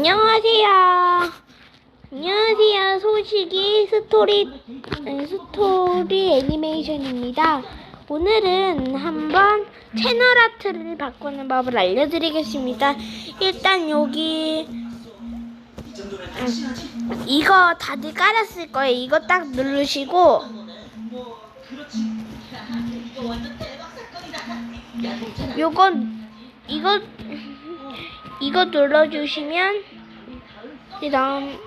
안녕하세요. 안녕하세요. 소식이 스토리 스토리 애니메이션입니다. 오늘은 한번 채널 아트를 바꾸는 법을 알려드리겠습니다. 일단 여기 음, 이거 다들 깔았을 거예요. 이거 딱 누르시고 요건 이거 이거 눌러주시면 그 다음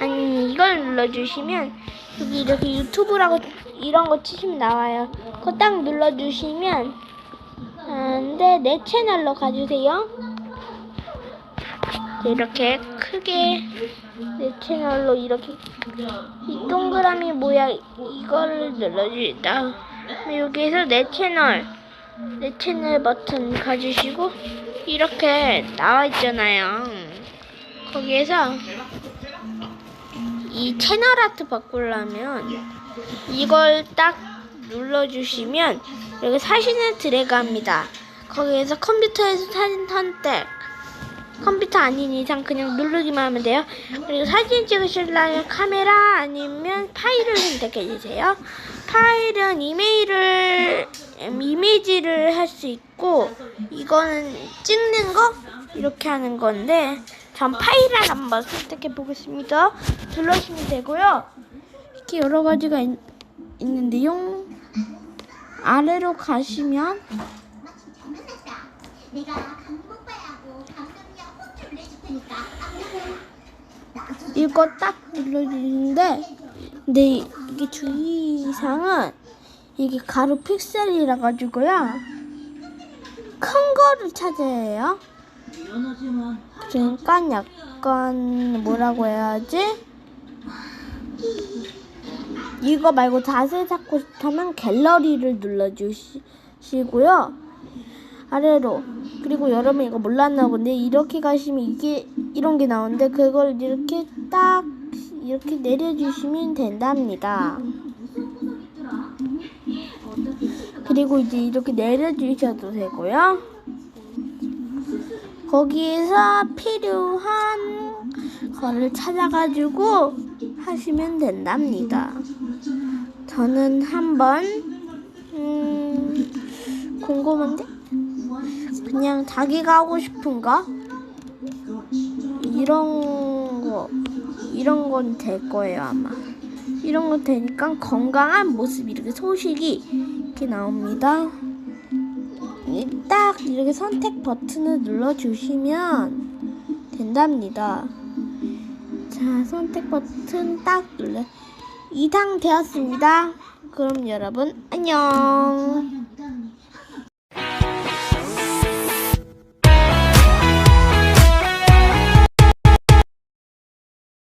아니 이걸 눌러주시면 여기 이렇게 유튜브라고 이런 거 치시면 나와요. 그거 딱 눌러주시면 안돼 내 채널로 가주세요. 이렇게 크게 내 채널로 이렇게 이 동그라미 모양 이거를 눌러주다. 여기에서 내 채널 내 채널 버튼 가주시고 이렇게 나와 있잖아요. 거기에서 이 채널 아트 바꾸려면 이걸 딱 눌러주시면 여기 사진을 드래그합니다. 거기에서 컴퓨터에서 사진 선택. 컴퓨터 아닌 이상 그냥 누르기만 하면 돼요. 그리고 사진 찍으시려면 카메라 아니면 파일을 선택해 주세요. 파일은 이메일을 음, 이미지를 할 수 있고 이거는 찍는 거 이렇게 하는 건데 전 파일을 한번 선택해 보겠습니다. 눌러주시면 되고요. 이렇게 여러 가지가 있, 있는데요. 아래로 가시면 내가 강목발하고 강남이랑 호주를 내줄 테니까 이거 딱 눌러주는데 근데 이게 주의사항은 이게 가로 픽셀이라 가지고요. 큰 거를 찾아야 해요. 그러니까 약간 뭐라고 해야지? 이거 말고 자세히 찾고 싶다면 갤러리를 눌러주시고요. 아래로. 그리고 여러분 이거 몰랐나 본데 이렇게 가시면 이게 이런 게 나오는데 그걸 이렇게 딱 이렇게 내려주시면 된답니다. 그리고 이제 이렇게 내려주셔도 되고요. 거기에서 필요한 거를 찾아가지고 하시면 된답니다. 저는 한번 음, 궁금한데 그냥 자기가 하고 싶은 거 이런 거 이런 건 될 거예요 아마. 이런 건 되니까 건강한 모습 이렇게 소식이 이렇게 나옵니다. 이딱 이렇게 선택 버튼을 눌러 주시면 된답니다. 자 선택 버튼 딱 눌러 이상 되었습니다. 그럼 여러분 안녕